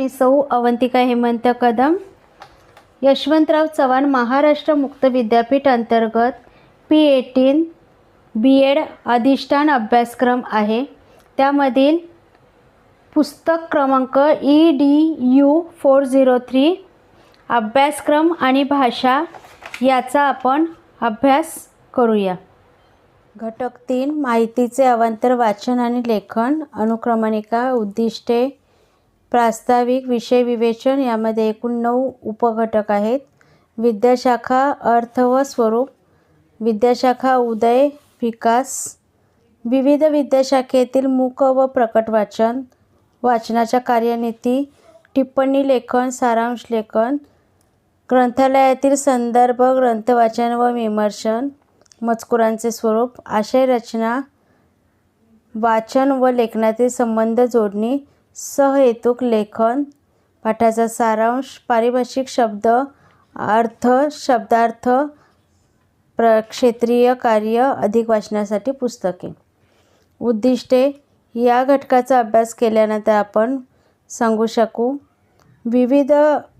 मी सौ अवंतिका हेमंत कदम यशवंतराव चव्हाण महाराष्ट्र मुक्त विद्यापीठ अंतर्गत पी एटीन बी एड अधिष्ठान अभ्यासक्रम आहे. त्यामधील पुस्तक क्रमांक E D U four zero three अभ्यासक्रम आणि भाषा याचा आपण अभ्यास करूया. घटक तीन माहितीचे अवांतर वाचन आणि लेखन अनुक्रमणिका उद्दिष्टे प्रास्ताविक विषय विवेचन यामध्ये एकूण नऊ उपघटक आहेत. विद्याशाखा अर्थ व स्वरूप. विद्याशाखा उदय विकास. विविध विद्याशाखेतील मूक व प्रकट वाचन. वाचनाच्या कार्यनीती टिप्पणी लेखन सारांश लेखन. ग्रंथालयातील संदर्भ ग्रंथवाचन व विमर्शन. मजकुरांचे स्वरूप आशय रचना वाचन व लेखनातील संबंध जोडणी. सहहेतुक लेखन पाठाचा सारांश पारिभाषिक शब्द अर्थ शब्दार्थ प्रक्षेत्रीय कार्य अधिक वाचनासाठी पुस्तके. उद्दिष्टे या घटकाचा अभ्यास केल्यानंतर आपण सांगू शकू विविध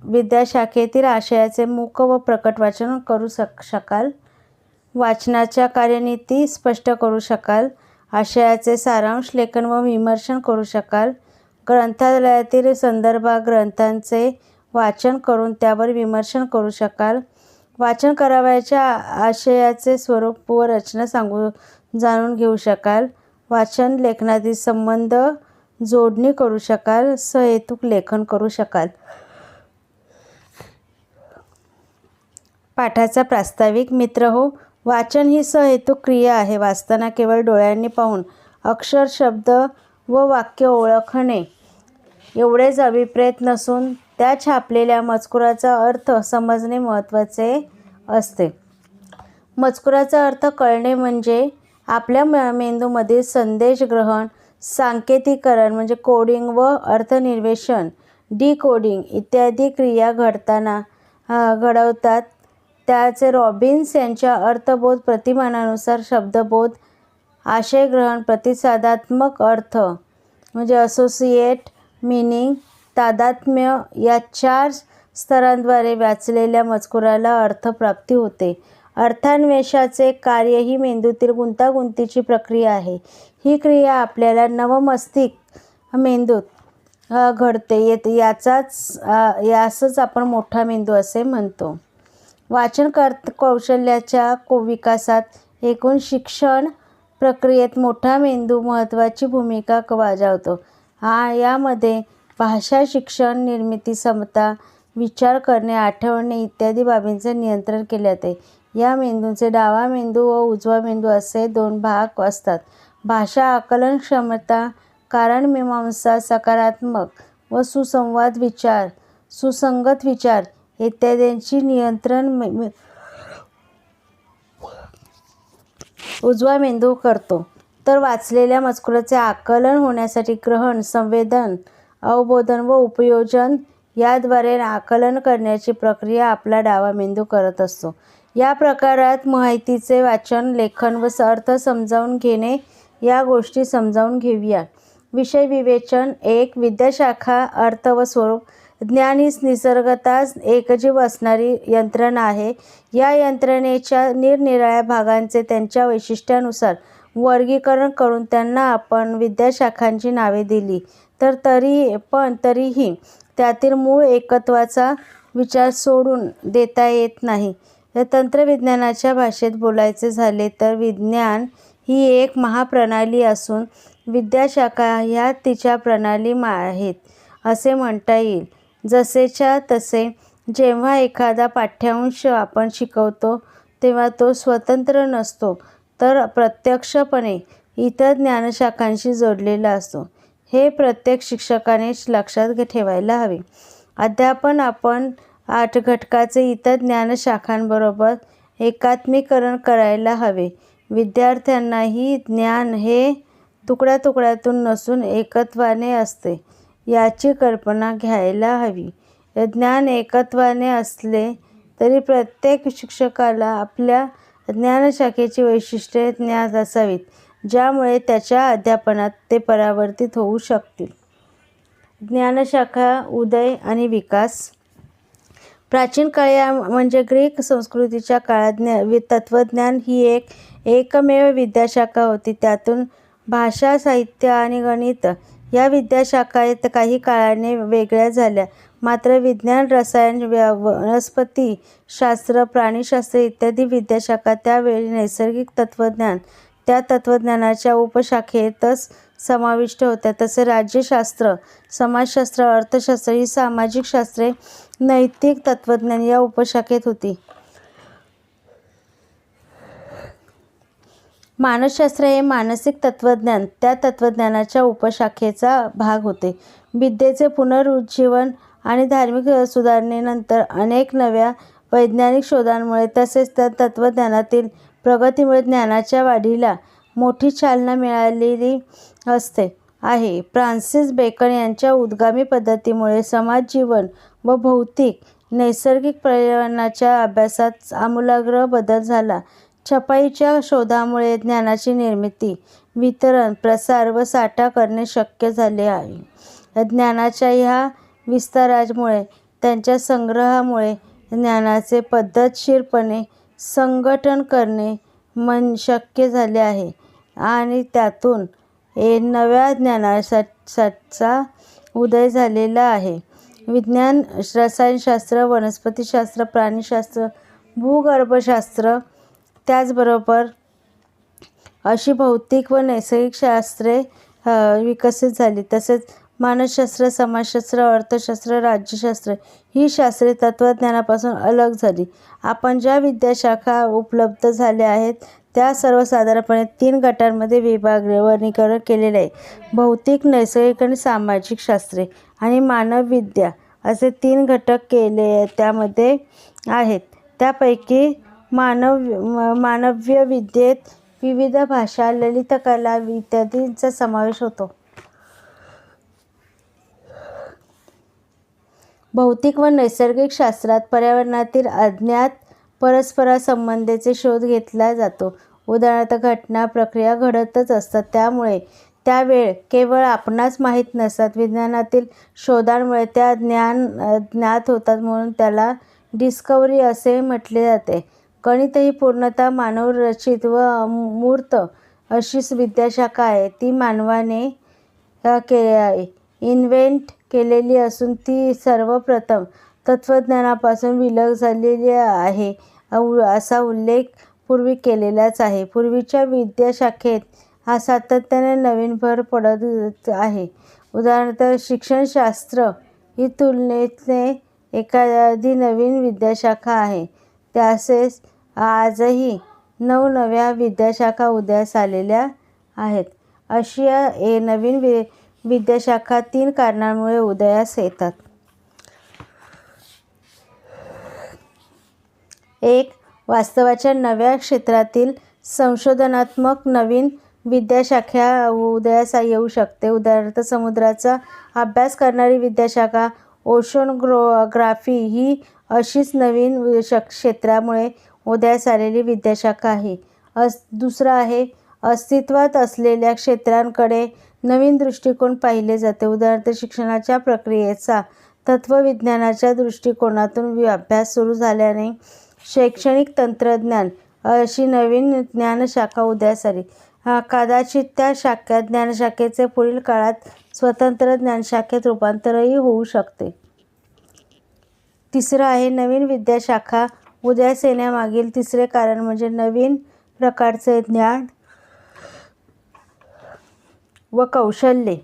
विद्याशाखेतील आशयाचे मूक व प्रकट वाचन करू शक शकाल वाचनाच्या कार्यनीती स्पष्ट करू शकाल आशयाचे सारांश लेखन व विमर्शन करू शकाल ग्रंथालयातील संदर्भ ग्रंथांचे वाचन करून त्यावर विमर्शन करू शकाल. वाचन करावयाच्या आशयाचे स्वरूप व रचना सांगू जाणून घेऊ शकाल. वाचन लेखनातील संबंध जोडणी करू शकाल. सहेतुक लेखन करू शकाल. पाठाचा प्रास्ताविक मित्र हो वाचन ही सहेतुक क्रिया आहे. वाचताना केवळ डोळ्यांनी पाहून अक्षर शब्द व वाक्य ओळखणे. एवढेच अभिप्रेत नसून त्या छापलेल्या मजकुराचा अर्थ समजणे महत्त्वाचे असते. मजकुराचा अर्थ कळणे म्हणजे आपल्या म मेंदूमधील संदेश ग्रहण सांकेतिकरण म्हणजे कोडिंग व अर्थनिर्वेशन डिकोडिंग इत्यादी क्रिया घडताना घडवतात. त्याचे रॉबिन्स यांच्या अर्थबोध प्रतिमानानुसार शब्दबोध आशयग्रहण प्रतिसादात्मक अर्थ म्हणजे असोसिएट मिनिंग तादात्म्य या चार स्तरांद्वारे वाचलेल्या मजकुराला अर्थप्राप्ती होते. अर्थान्वेषाचे कार्य ही मेंदूतील गुंतागुंतीची प्रक्रिया आहे. ही क्रिया आपल्याला नवमस्तिक मेंदूत घडते. येत याचाच यासच आपण मोठा मेंदू असे म्हणतो. वाचन कर कौशल्याच्या को विकासात एकूण शिक्षण प्रक्रियेत मोठा मेंदू महत्त्वाची भूमिका बजावतो. हा यामध्ये भाषा शिक्षण निर्मिती समता विचार करणे आठवणे इत्यादी बाबींचे नियंत्रण केले जाते. या मेंदूंचे डावा मेंदू व उजवा मेंदू असे दोन भाग असतात. भाषा आकलन क्षमता कारणमीमांसा सकारात्मक व सुसंवाद विचार सुसंगत विचार इत्यादींची नियंत्रण उजवा मेंदू करतो. तर वाचलेल्या मजकुराचे आकलन होण्यासाठी ग्रहण संवेदन अवबोधन व उपयोजन याद्वारे आकलन करण्याची प्रक्रिया आपला डावा मेंदू करत असतो. या प्रकारात माहितीचे वाचन लेखन व अर्थ समजावून घेणे या गोष्टी समजावून घेऊया. विषय विवेचन एक विद्याशाखा अर्थ व स्वरूप ज्ञान हीच निसर्गताच एकजीव असणारी यंत्रणा आहे. या यंत्रणेच्या निरनिराळ्या भागांचे त्यांच्या वैशिष्ट्यानुसार वर्गीकरण करून त्यांना आपण विद्याशाखांची नावे दिली. तर तरी पण तरीही त्यातील मूळ एकत्वाचा विचार सोडून देता येत नाही. तंत्रविज्ञानाच्या भाषेत बोलायचे झाले तर विज्ञान ही एक महाप्रणाली असून विद्याशाखा ह्या तिच्या प्रणाली मा आहेत असे म्हणता येईल. जसेच्या तसे जेव्हा एखादा पाठ्यांश आपण शिकवतो तेव्हा तो स्वतंत्र नसतो तर प्रत्यक्षपणे इतर ज्ञानशाखांशी जोडलेला असतो. हे प्रत्येक शिक्षकाने लक्षात ठेवायला हवे. अध्यापन आपण आठ घटकाचे इतर ज्ञानशाखांबरोबर एकात्मीकरण करायला हवे. विद्यार्थ्यांनाही ज्ञान हे तुकड्या तुकड्यातून नसून एकत्वाने असते. याची कल्पना घ्यायला हवी. ज्ञान एकत्वाने असले तरी प्रत्येक शिक्षकाला आपल्या ज्ञानशाखेची वैशिष्ट्ये ज्ञात असावीत ज्यामुळे त्याच्या अध्यापनात ते परावर्तित होऊ शकतील. ज्ञानशाखा उदय आणि विकास. प्राचीन काळी म्हणजे ग्रीक संस्कृतीच्या काळात ज्ञा तत्त्वज्ञान ही एक एकमेव विद्याशाखा होती. त्यातून भाषा साहित्य आणि गणित या विद्याशाखा येत काही काळाने वेगळ्या झाल्या. मात्र विज्ञान रसायन व्या वनस्पती शास्त्र प्राणीशास्त्र इत्यादी विद्याशाखा त्यावेळी नैसर्गिक तत्त्वज्ञान त्या तत्त्वज्ञानाच्या उपशाखेतच समाविष्ट होत्या. तसे राज्यशास्त्र समाजशास्त्र अर्थशास्त्र ही सामाजिक शास्त्रे नैतिक तत्त्वज्ञान या उपशाखेत होती. मानसशास्त्र हे मानसिक तत्त्वज्ञान त्या तत्त्वज्ञानाच्या उपशाखेचा भाग होते. विद्येचे पुनरुज्जीवन आणि धार्मिक सुधारणेनंतर अनेक नव्या वैज्ञानिक शोधांमुळे तसेच त्या तत्त्वज्ञानातील प्रगतीमुळे ज्ञानाच्या वाढीला मोठी चालना मिळालेली असते आहे. फ्रान्सिस बेकन यांच्या उद्गामी पद्धतीमुळे समाजजीवन व भौतिक नैसर्गिक पर्यावरणाच्या अभ्यासात आमूलाग्र बदल झाला. छपाईच्या शोधामुळे ज्ञानाची निर्मिती वितरण प्रसार व साठा करणे शक्य झाले आहे. ज्ञानाच्या ह्या विस्तारामुळे त्यांच्या संग्रहामुळे ज्ञानाचे पद्धतशीरपणे संघटन करणे मन शक्य झाले आहे आणि त्यातून ए नव्या ज्ञानाचा उदय झालेला आहे. विज्ञान रसायनशास्त्र वनस्पतीशास्त्र प्राणीशास्त्र भूगर्भशास्त्र त्याचबरोबर अशी भौतिक व नैसर्गिक शास्त्रे विकसित झाली. तसेच मानसशास्त्र समाजशास्त्र अर्थशास्त्र राज्यशास्त्र ही शास्त्रे तत्त्वज्ञानापासून अलग झाली. आपण ज्या विद्याशाखा उपलब्ध झाल्या आहेत त्या सर्वसाधारणपणे तीन गटांमध्ये विभाग वर्गीकरण केलेले आहे. भौतिक नैसर्गिक आणि सामाजिक शास्त्रे आणि मानवविद्या असे तीन घटक केले त्यामध्ये आहेत. त्यापैकी मानव मानव्य विद्येत विविध भाषा ललितकला इत्यादींचा समावेश होतो. भौतिक व नैसर्गिक शास्त्रात पर्यावरणातील अज्ञात परस्परासंबंधीचे शोध घेतला जातो. उदाहरणार्थ घटना प्रक्रिया घडतच असतात. त्यामुळे त्या वेळ केवळ आपणास माहीत नसतात. विज्ञानातील शोधांमुळे त्या ज्ञान ज्ञात होतात म्हणून त्याला डिस्कवरी असे म्हटले जाते. गणितही पूर्णतः मानवरचित व मूर्त अशीच विद्याशाखा आहे. ती मानवाने के इन्व्हेंट केलेली असून ती सर्वप्रथम तत्त्वज्ञानापासून विलग झालेली आहे. असा उल्लेख पूर्वी केलेलाच आहे. पूर्वीच्या विद्याशाखेत हा सातत्याने नवीन भर पडत आहे. उदाहरणार्थ शिक्षणशास्त्र ही तुलनेतले एखादी नवीन विद्याशाखा आहे. तसेच आजही नवनव्या विद्याशाखा उदयास आलेल्या आहेत. अशा ए नवीन वि विद्याशाखा तीन कारणांमुळे उदयास येतात. एक वास्तवाच्या नव्या क्षेत्रातील संशोधनात्मक नवीन विद्याशाखा उदयास येऊ शकते. उदाहरणार्थ समुद्राचा अभ्यास करणारी विद्याशाखा ओशनग्रोग्राफी ही अशीच नवीन श क्षेत्रामुळे उदयास आलेली विद्याशाखा आहे. अस दुसरं आहे अस्तित्वात असलेल्या क्षेत्रांकडे नवीन दृष्टिकोन पाहिले जाते. उदाहरणार्थ शिक्षणाच्या प्रक्रियेचा तत्त्वविज्ञानाच्या दृष्टिकोनातून अभ्यास सुरू झाल्याने शैक्षणिक तंत्रज्ञान अशी नवीन ज्ञानशाखा उदयास आली. कदाचित त्या शाखा ज्ञानशाखेचे पुढील काळात स्वतंत्र ज्ञानशाखेत रूपांतरही होऊ शकते. तिसरं आहे नवीन विद्याशाखा उदयास येण्यामागील तिसरे कारण म्हणजे नवीन प्रकारचे ज्ञान व कौशल्ये.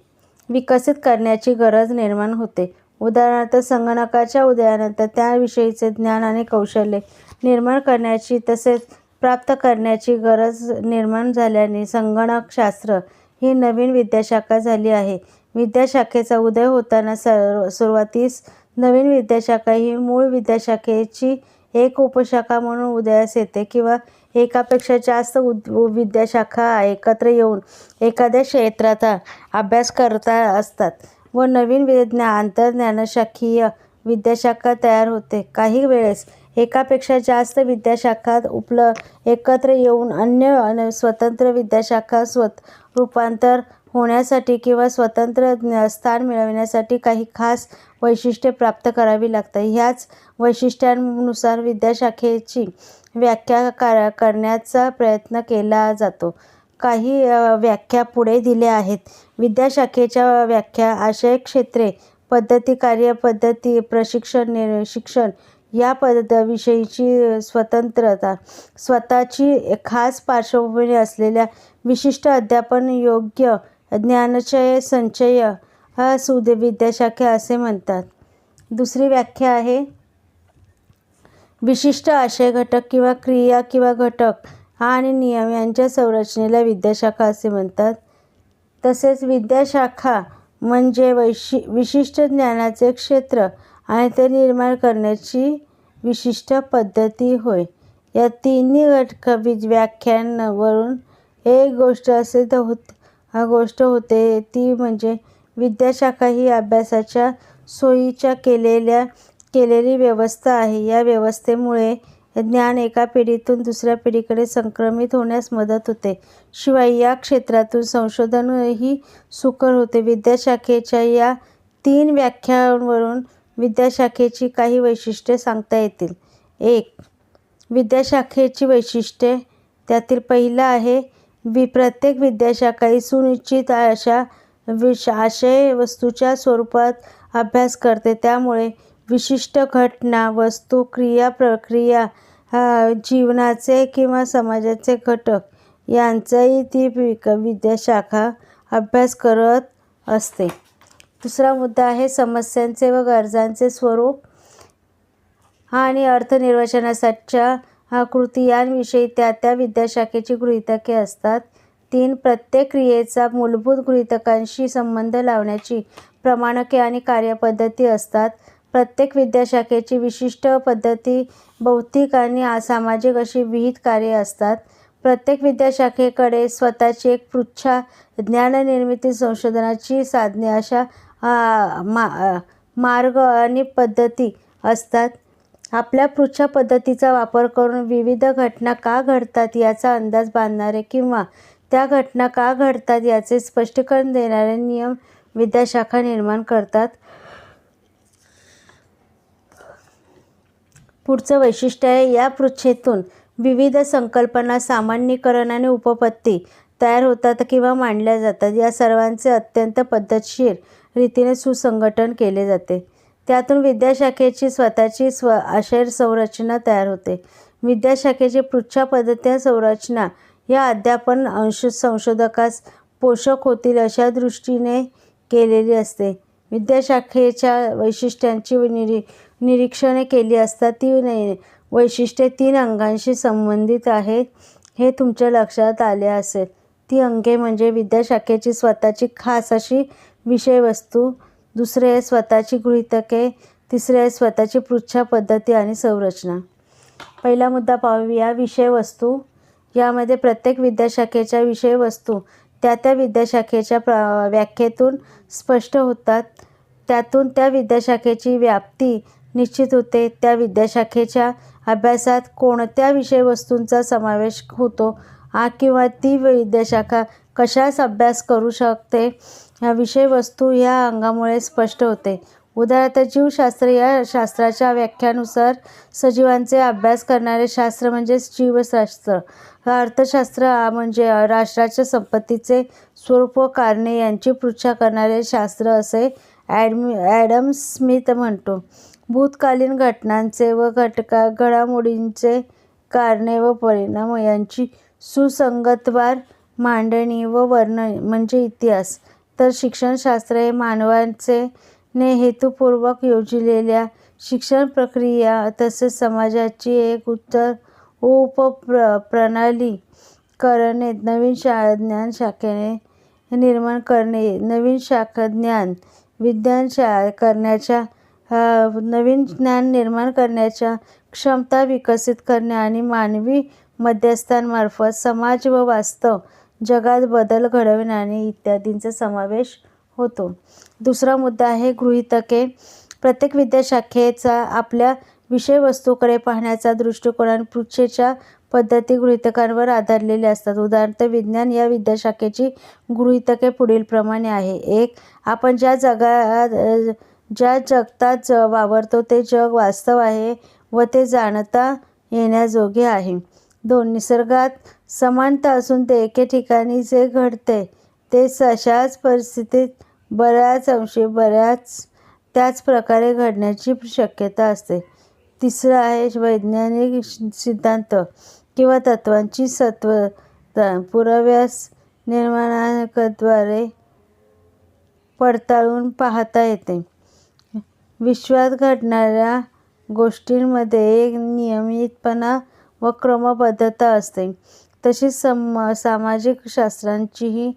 विकसित करण्याची गरज निर्माण होते. उदाहरणार्थ संगणकाच्या उदयानंतर त्याविषयीचे ज्ञान आणि कौशल्ये निर्माण करण्याची तसेच प्राप्त करण्याची गरज निर्माण झाल्याने संगणकशास्त्र ही नवीन विद्याशाखा झाली आहे. विद्याशाखेचा उदय होताना सर्व सुरुवातीस नवीन विद्याशाखा ही मूळ विद्याशाखेची एक उपशाखा म्हणून उदयास येते किंवा एकापेक्षा जास्त उद विद्याशाखा एकत्र येऊन एखाद्या क्षेत्राचा अभ्यास करता असतात व नवीन विज्ञान आंतरज्ञानशाखीय विद्याशाखा तयार होते. काही वेळेस एकापेक्षा जास्त विद्याशाखा उपल एकत्र येऊन अन्य स्वतंत्र विद्याशाखा स्वत रूपांतर होण्यासाठी किंवा स्वतंत्र स्थान मिळविण्यासाठी काही खास वैशिष्ट्ये प्राप्त करावी लागतात. ह्याच वैशिष्ट्यांनुसार विद्याशाखेची व्याख्या कर करण्याचा प्रयत्न केला जातो. काही व्याख्या पुढे दिल्या आहेत. विद्याशाखेच्या व्याख्या आशय क्षेत्रे पद्धती, कार्यपद्धती, प्रशिक्षण, नि शिक्षण या पद विषयीची स्वतंत्रता, स्वतःची खास पार्श्वभूमी असलेल्या विशिष्ट अध्यापन योग्य ज्ञानचय संचय स विद्याशाखा असे म्हणतात. दुसरी व्याख्या आहे विशिष्ट आशय घटक किंवा क्रिया किंवा घटक आणि नियम यांच्या संरचनेला विद्याशाखा असे म्हणतात. तसेच विद्याशाखा म्हणजे वैशि विशिष्ट ज्ञानाचे क्षेत्र आणि ते निर्माण करण्याची विशिष्ट पद्धती होय. या तिन्ही घटक व्याख्यांवरून एक गोष्ट असे होत गोष्ट होते ती म्हणजे विद्याशाखा ही अभ्यासाच्या सोयीच्या केलेल्या केलेली व्यवस्था आहे. या व्यवस्थेमुळे ज्ञान एका पिढीतून दुसऱ्या पिढीकडे संक्रमित होण्यास मदत होते. शिवाय या क्षेत्रातून संशोधनही सुकर होते. विद्याशाखेच्या या तीन व्याख्यांवरून विद्याशाखेची काही वैशिष्ट्ये सांगता येतील. एक. विद्याशाखेची वैशिष्ट्ये. त्यातील पहिलं आहे वि प्रत्येक विद्याशाखा ही सुनिश्चित अशा आशय वस्तूच्या स्वरूपात अभ्यास करते. त्यामुळे विशिष्ट घटना, वस्तू, क्रिया, प्रक्रिया, जीवनाचे किंवा समाजाचे घटक यांचाही ती विक विद्याशाखा अभ्यास करत असते. दुसरा मुद्दा आहे समस्यांचे व गरजांचे स्वरूप आणि अर्थनिर्वचनासाठीच्या कृती यांविषयी त्या त्या विद्याशाखेची गृहितके असतात. तीन. प्रत्येक क्रियेचा मूलभूत गृहितकांशी संबंध लावण्याची प्रमाणके आणि कार्यपद्धती असतात. प्रत्येक विद्याशाखेची विशिष्ट पद्धती, बौद्धिक आणि सामाजिक अशी विहित कार्ये असतात. प्रत्येक विद्याशाखेकडे स्वतःची एक पृच्छा, ज्ञाननिर्मिती, संशोधनाची साधने अशा मा मार्ग आणि पद्धती असतात. आपल्या पृच्छा पद्धतीचा वापर करून विविध घटना का घडतात याचा अंदाज बांधणारे किंवा त्या घटना का घडतात याचे स्पष्टीकरण देणारे नियम विद्याशाखा निर्माण करतात. पुढचं वैशिष्ट्य आहे या पृच्छेतून विविध संकल्पना, सामान्यीकरण आणि उपपत्ती तयार होतात किंवा मांडल्या जातात. या सर्वांचे अत्यंत पद्धतशीर रीतीने सुसंघटन केले जाते. त्यातून विद्याशाखेची स्वतःची स्व आशयसंरचना तयार होते. विद्याशाखेची पृच्छा पद्धती संरचना या अध्यापन अंश संशोधकास पोषक होतील अशा दृष्टीने केलेली असते. विद्याशाखेच्या वैशिष्ट्यांची निरी निरीक्षणे केली असता ती वैशिष्ट्ये तीन अंगांशी संबंधित आहेत हे तुमच्या लक्षात आले असेल. ती अंगे म्हणजे विद्याशाखेची स्वतःची खास अशी विषयवस्तू, दुसरे आहे स्वतःची गृहीतके, तिसरे आहे स्वतःची पृच्छा पद्धती आणि संरचना. पहिला मुद्दा पाहूया विषयवस्तू. यामध्ये प्रत्येक विद्याशाखेच्या विषयवस्तू त्या त्या विद्याशाखेच्या व्याख्येतून स्पष्ट होतात. त्यातून त्या विद्याशाखेची व्याप्ती निश्चित होते. त्या विद्याशाखेच्या अभ्यासात कोणत्या विषयवस्तूंचा समावेश होतो आ किंवा ती विद्याशाखा कशास अभ्यास करू शकते विषयवस्तू ह्या अंगामुळे स्पष्ट होते. उदाहरणार्थ जीवशास्त्र या शास्त्राच्या व्याख्यानुसार सजीवांचे अभ्यास करणारे शास्त्र म्हणजेच जीवशास्त्र. अर्थशास्त्र म्हणजे राष्ट्राच्या संपत्तीचे स्वरूप व कारणे यांची पृच्छा करणारे शास्त्र असे ॲडम स्मिथ म्हणतो. भूतकालीन घटनांचे व घटका घडामोडींचे कारणे व परिणाम यांची सुसंगतवार मांडणी व वर्णन म्हणजे इतिहास. तर शिक्षणशास्त्र हे मानवांचे ने हेतुपूर्वक योजिलेल्या शिक्षण प्रक्रिया तसेच समाजाची एक उत्तर उपप्र प्रणाली करणे, नवीन ज्ञानशाखा निर्माण करणे, नवीन ज्ञान निर्माण करण्याच्या क्षमता विकसित करणे आणि मानवी मध्यस्थांमार्फत समाज व वास्तव जगात बदल घडविणे आणि इत्यादींचा समावेश होतो. दुसरा मुद्दा आहे गृहितके प्रत्येक विद्याशाखेचा आपल्या विषयवस्तूकडे पाहण्याचा दृष्टिकोन आणि पृच्छेच्या पद्धती गृहितकांवर आधारलेले असतात. उदाहरणार्थ विज्ञान या विद्याशाखेची गृहितके पुढीलप्रमाणे आहे. एक. आपण ज्या जगा ज्या जगतात वावरतो ते जग वास्तव आहे व ते जाणता येण्याजोगे आहे. दोन. निसर्गात समानता असून ते एके ठिकाणी जे घडते ते अशाच परिस्थितीत बऱ्याच अंशी त्याच प्रकारे घडण्याची शक्यता असते. तिसरं आहे वैज्ञानिक सिद्धांत किंवा तत्त्वांची पुराव्यास निर्माणाद्वारे पडताळून पाहता येते. विश्वात घडणाऱ्या गोष्टींमध्ये एक नियमितपणा व क्रमबद्धता असते. तशीच सामाजिक शास्त्रांचीही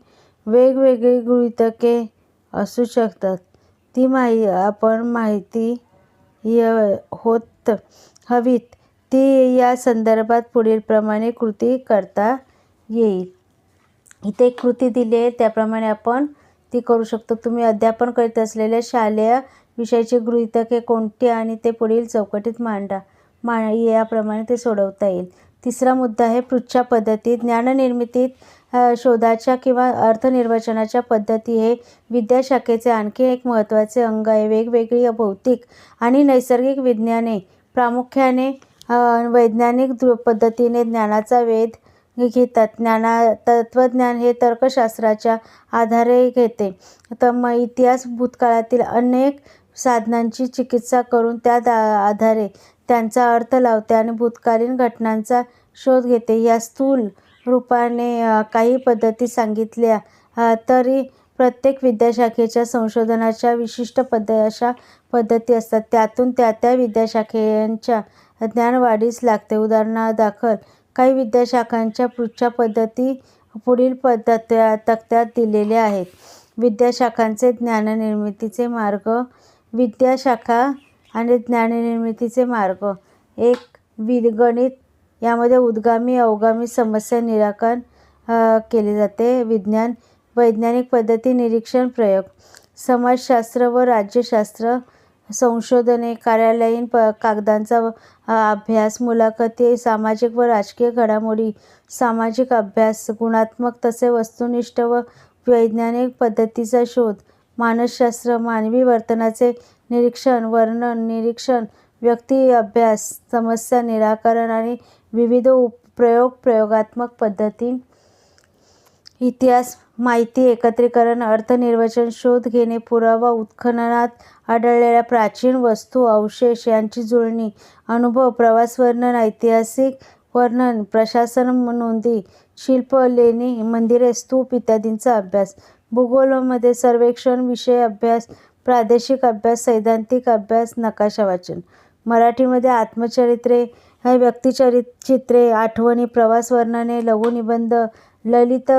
वेगवेगळी गृहितके असू शकतात. ती आपण माहिती होत हवीत ती या संदर्भात पुढीलप्रमाणे कृती करता येईल. इथे कृती दिली आहे त्याप्रमाणे आपण ती करू शकतो. तुम्ही अध्यापन करीत असलेल्या शालेय विषयाची गृहीतके कोणती आणि ते पुढील चौकटीत मांडा. याप्रमाणे ते सोडवता येईल. तिसरा मुद्दा आहे पृच्छा पद्धती. ज्ञाननिर्मितीत शोधाच्या किंवा अर्थनिर्वचनाच्या पद्धती हे विद्याशाखेचे आणखी एक महत्त्वाचे अंग आहे. वेगवेगळी भौतिक आणि नैसर्गिक विज्ञाने प्रामुख्याने वैज्ञानिक पद्धतीने ज्ञानाचा वेध घेतात. ज्ञाना तत्त्वज्ञान हे तर्कशास्त्राच्या आधारे घेते. इतिहास भूतकाळातील अनेक साधनांची चिकित्सा करून त्या आधारे त्यांचा अर्थ लावते आणि भूतकालीन घटनांचा शोध घेते. या स्थूल रूपाने काही पद्धती सांगितल्या तरी प्रत्येक विद्याशाखेच्या संशोधनाच्या विशिष्ट अशा पद्धती असतात. त्यातून त्या त्या विद्याशाखेच्या ज्ञानवाढीस लागते. उदाहरणादाखल काही विद्याशाखांच्या पुढच्या पद्धती पुढील तक्त्यात दिलेल्या आहेत. विद्याशाखांचे ज्ञाननिर्मितीचे मार्ग विद्याशाखा आणि ज्ञाननिर्मितीचे मार्ग एक. गणित यामध्ये उद्गामी अवगामी समस्या निराकरण केले जाते. विज्ञान वैज्ञानिक पद्धती निरीक्षण प्रयोग समाजशास्त्र व राज्यशास्त्र संशोधने कार्यालयीन प कागदांचा अभ्यास मुलाखती सामाजिक व राजकीय घडामोडी सामाजिक अभ्यास गुणात्मक तसे वस्तुनिष्ठ व वैज्ञानिक पद्धतीचा शोध मानसशास्त्र मानवी वर्तनाचे निरीक्षण वर्णन निरीक्षण व्यक्ती अभ्यास समस्या निराकरण आणि विविध प्रयोग प्रयोगात्मक पद्धती इतिहास माहिती एकत्रीकरण अर्थनिर्वचन शोध घेणे पुरावा उत्खननात आढळलेल्या प्राचीन वस्तू अवशेष यांची जुळणी अनुभव प्रवास वर्णन ऐतिहासिक वर्णन प्रशासन नोंदी शिल्प लेणी मंदिरे स्तूप इत्यादींचा अभ्यास. भूगोलामध्ये सर्वेक्षण विषय अभ्यास प्रादेशिक अभ्यास सैद्धांतिक अभ्यास नकाशा वाचन मराठीमध्ये आत्मचरित्रे व्यक्तिचित्रे आठवणी प्रवास वर्णने लघुनिबंध ललित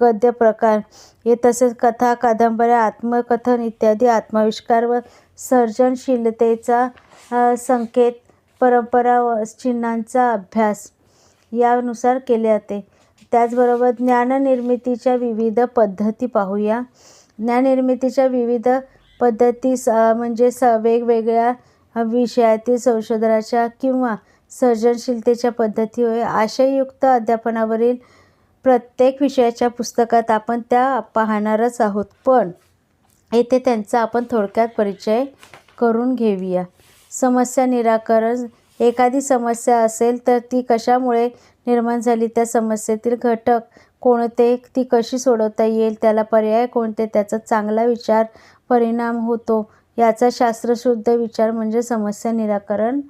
गद्य प्रकार हे तसेच कथा कादंबऱ्या आत्मकथन इत्यादी आत्माविष्कार व सर्जनशीलतेचा संकेत परंपरा चिन्हांचा अभ्यास यानुसार केले जाते. त्याचबरोबर ज्ञाननिर्मितीच्या विविध पद्धती पाहूया. ज्ञाननिर्मितीच्या विविध पद्धती स म्हणजे स वेगवेगळ्या विषयातील संशोधनाच्या किंवा सर्जनशीलतेच्या पद्धती होय. आशययुक्त अध्यापनावरील प्रत्येक विषयाच्या पुस्तकात आपण त्या पाहणारच आहोत. पण येथे त्यांचा आपण थोडक्यात परिचय करून घेऊया. समस्या निराकरण एखादी समस्या असेल तर ती कशामुळे निर्माण झाली? त्या समस्येतील घटक कोणते? ती कशी सोडवता येईल? त्याला पर्याय कोणते? त्याचा चांगला विचार परिणाम होतो याचा शास्त्रशुद्ध विचार म्हणजे समस्या निराकरण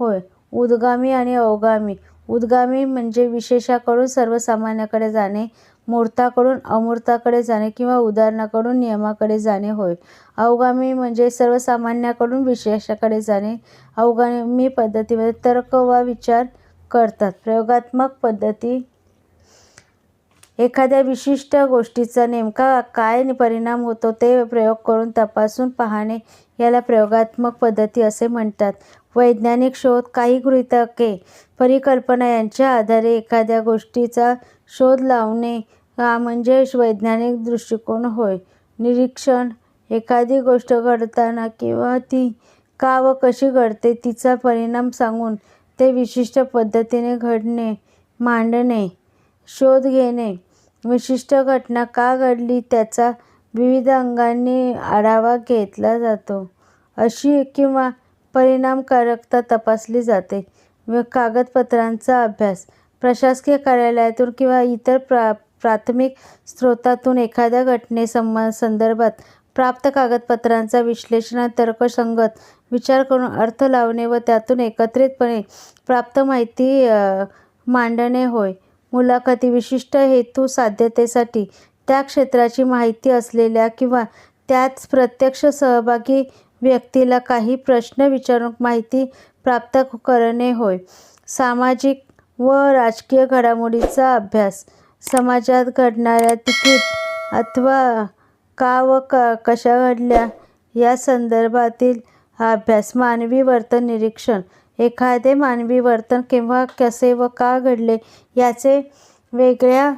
होय. उद्गामी आणि अवगामी उद्गामी म्हणजे विशेषाकडून सर्वसामान्याकडे जाणे मूर्ताकडून अमूर्ताकडे जाणे किंवा उदाहरणाकडून नियमाकडे जाणे होय. अवगामी म्हणजे सर्वसामान्याकडून विशेषाकडे जाणे. अवगामी पद्धतीमध्ये तर्क वा विचार करतात. प्रयोगात्मक पद्धती एखाद्या विशिष्ट गोष्टीचा नेमका काय परिणाम होतो ते प्रयोग करून तपासून पाहणे याला प्रयोगात्मक पद्धती असे म्हणतात. वैज्ञानिक शोध काही गृहितके परिकल्पना यांच्या आधारे एखाद्या गोष्टीचा शोध लावणे म्हणजे वैज्ञानिक दृष्टिकोन होय. निरीक्षण एखादी गोष्ट घडताना किंवा ती का व कशी घडते तिचा परिणाम सांगून ते विशिष्ट पद्धतीने घडणे मांडणे शोध घेणे विशिष्ट घटना का घडली त्याचा विविध अंगांनी आढावा घेतला जातो. अशी किंवा परिणामकारकता तपासली जाते. व कागदपत्रांचा अभ्यास प्रशासकीय कार्यालयातून किंवा इतर प्रा प्राथमिक स्रोतातून एखाद्या घटने संदर्भात प्राप्त कागदपत्रांचा विश्लेषण तर्कसंगत विचार करून अर्थ लावणे व त्यातून एकत्रितपणे प्राप्त माहिती मांडणे होय. मुलाखती विशिष्ट हेतू साध्यतेसाठी त्या क्षेत्राची माहिती असलेल्या किंवा त्यात प्रत्यक्ष सहभागी व्यक्तीला काही प्रश्न विचारून माहिती प्राप्त करणे होय. सामाजिक व राजकीय घडामोडीचा अभ्यास. समाजात घडणाऱ्या तिकीट अथवा का व क कशा घडल्या या संदर्भातील अभ्यास मानवी वर्तन निरीक्षण एखादे मानवी वर्तन केव्हा कसे व का घडले याचे वेगळ्या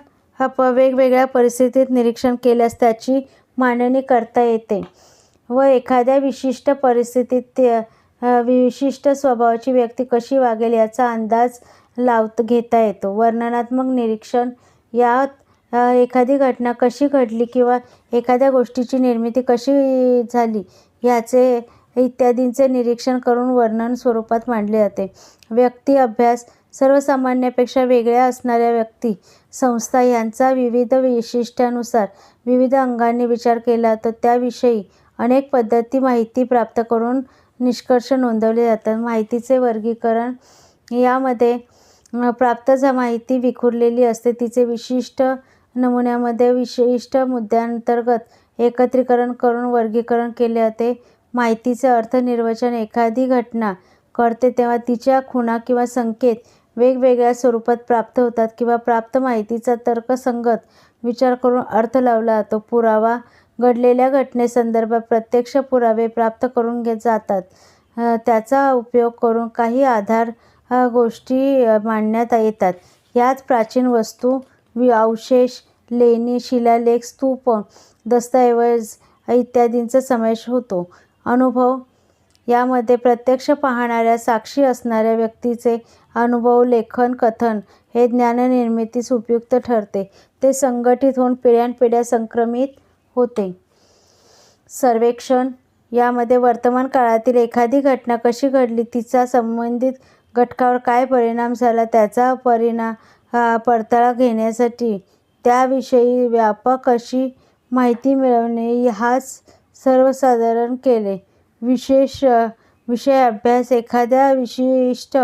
वेगवेगळ्या परिस्थितीत निरीक्षण केल्यास त्याची मांडणी करता येते. व एखाद्या विशिष्ट परिस्थितीत विशिष्ट स्वभावाची व्यक्ती कशी वागेल याचा अंदाज लावत घेता येतो. वर्णनात्मक निरीक्षण यात एखादी घटना कशी घडली किंवा एखाद्या गोष्टीची निर्मिती कशी झाली याचे इत्यादींचे निरीक्षण करून वर्णन स्वरूपात मांडले जाते. व्यक्ती अभ्यास सर्वसामान्यापेक्षा वेगळ्या असणाऱ्या व्यक्ती संस्था यांचा विविध वैशिष्ट्यानुसार विविध अंगांनी विचार केला तर त्याविषयी अनेक पद्धती माहिती प्राप्त करून निष्कर्ष नोंदवले जातात. माहितीचे वर्गीकरण यामध्ये प्राप्त जा माहिती विखुरलेली असते. तिचे विशिष्ट नमुन्यामध्ये विशिष्ट मुद्द्यांतर्गत एकत्रीकरण करून वर्गीकरण केले जाते. माहितीचे अर्थनिर्वचन एखादी घटना घडते तेव्हा तिच्या खुणा किंवा संकेत वेगवेगळ्या स्वरूपात प्राप्त होतात किंवा प्राप्त माहितीचा तर्कसंगत विचार करून अर्थ लावला जातो. पुरावा घडलेल्या घटनेसंदर्भात प्रत्यक्ष पुरावे प्राप्त करून घेत जातात. त्याचा उपयोग करून काही आधार गोष्टी मांडण्यात येतात. यात प्राचीन वस्तू अवशेष लेणी शिलालेख स्तूप दस्तऐवज इत्यादींचा समावेश होतो. अनुभव. यामध्ये प्रत्यक्ष पाहणाऱ्या साक्षी असणाऱ्या व्यक्तीचे अनुभव लेखन कथन हे ज्ञाननिर्मितीस उपयुक्त ठरते. ते संघटित होऊन पिढ्यानपिढ्या संक्रमित होते. सर्वेक्षण. यामध्ये वर्तमान काळातील एखादी घटना कशी घडली तिचा संबंधित घटकावर काय परिणाम झाला त्याचा परिणाम पडताळा घेण्यासाठी त्याविषयी व्यापक अशी माहिती मिळवणे हाच सर्वसाधारण केले. विशेष विषय अभ्यास एखाद्या विशिष्ट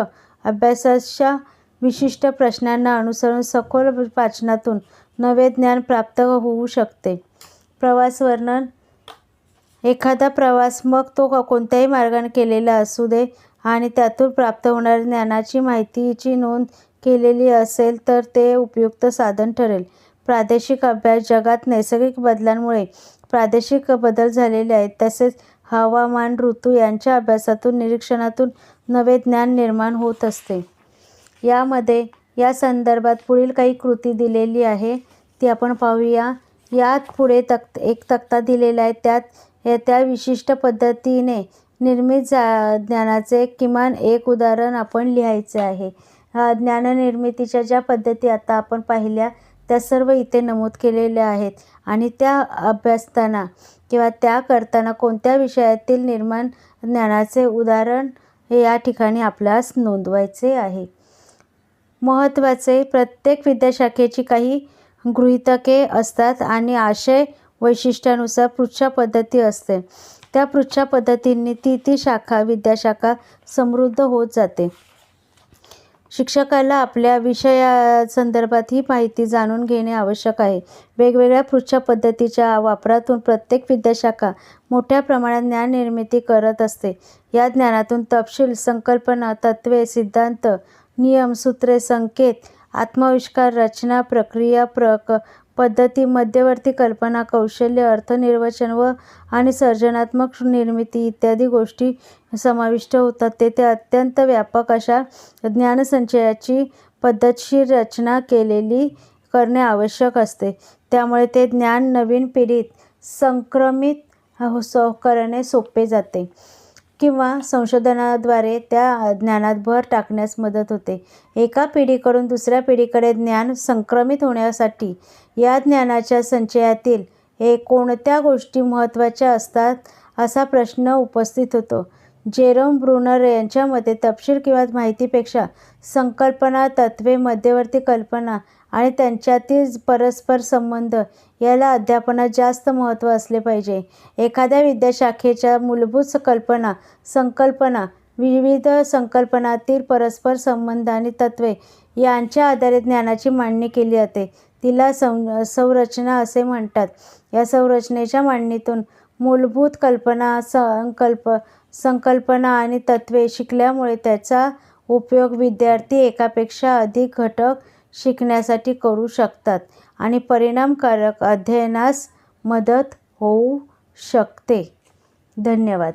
अभ्यासाच्या विशिष्ट प्रश्नांना अनुसरून सखोल वाचनातून नवे ज्ञान प्राप्त होऊ शकते. प्रवास वर्णन. एखादा प्रवास मग तो कोणत्याही मार्गाने केलेला असू दे आणि त्यातून प्राप्त होणाऱ्या ज्ञानाची माहितीची नोंद केलेली असेल तर ते उपयुक्त साधन ठरेल. प्रादेशिक अभ्यास जगात नैसर्गिक बदलांमुळे प्रादेशिक बदल झालेले आहेत. तसेच हवामान ऋतू यांच्या अभ्यासातून निरीक्षणातून नवे ज्ञान निर्माण होत असते. यामध्ये या संदर्भात पुढील काही कृती दिलेली आहे ती आपण पाहूया. यात पुढे तक् एक तक्ता दिलेला आहे. त्यात त्या विशिष्ट पद्धतीने निर्मित जा ज्ञानाचे किमान एक उदाहरण आपण लिहायचे आहे. ज्ञाननिर्मितीच्या ज्या पद्धती आता आपण पाहिल्या त्या सर्व इथे नमूद केलेल्या आहेत. आणि त्या अभ्यासताना किंवा त्या करताना कोणत्या विषयातील निर्माण ज्ञानाचे उदाहरण हे या ठिकाणी आपल्यास नोंदवायचे आहे. महत्त्वाचे प्रत्येक विद्याशाखेची काही गृहितके असतात आणि आशय वैशिष्ट्यानुसार पृच्छा पद्धती असते. त्या पृच्छा पद्धतींनी ती ती शाखा विद्याशाखा समृद्ध होत जाते. शिक्षकाला आपल्या विषया संदर्भात ही माहिती जाणून घेणे आवश्यक आहे. वेगवेगळ्या पृच्छा पद्धतीच्या वापरातून प्रत्येक विद्याशाखा मोठ्या प्रमाणात ज्ञान निर्मिती करत असते. या ज्ञानातून तपशील संकल्पना तत्त्वे सिद्धांत नियम सूत्रे संकेत आत्माविष्कार रचना प्रक्रिया प्रक पद्धती मध्यवर्ती कल्पना कौशल्य अर्थनिर्वचन व आणि सर्जनात्मक निर्मिती इत्यादी गोष्टी समाविष्ट होतात. तेथे अत्यंत व्यापक अशा ज्ञानसंचयाची पद्धतशीर रचना केलेली करणे आवश्यक असते. त्यामुळे ते ज्ञान नवीन पिढीत संक्रमित हो, करणे सोपे जाते. किंवा संशोधनाद्वारे त्या ज्ञानात भर टाकण्यास मदत होते. एका पिढीकडून दुसऱ्या पिढीकडे ज्ञान संक्रमित होण्यासाठी या ज्ञानाच्या संचयातील कोणत्या गोष्टी महत्त्वाच्या असतात असा प्रश्न उपस्थित होतो. जेरोम ब्रुनर यांच्या मते तपशील किंवा माहितीपेक्षा संकल्पना, तत्त्वे, मध्यवर्ती कल्पना आणि त्यांच्यातील परस्पर संबंध याला अध्यापनात जास्त महत्त्व असले पाहिजे. एखाद्या विद्याशाखेच्या मूलभूत कल्पना, संकल्पना, विविध संकल्पनातील परस्पर संबंध आणि तत्त्वे यांच्या आधारे ज्ञानाची मांडणी केली जाते. तिला सं संरचना असे म्हणतात. या संरचनेच्या मांडणीतून मूलभूत कल्पना, संकल्प संकल्पना आणि तत्त्वे शिकल्यामुळे त्याचा उपयोग विद्यार्थी एकापेक्षा अधिक घटक शिकण्यासाठी करू शकतात आणि परिणामकारक अध्ययनास मदत होऊ शकते. धन्यवाद.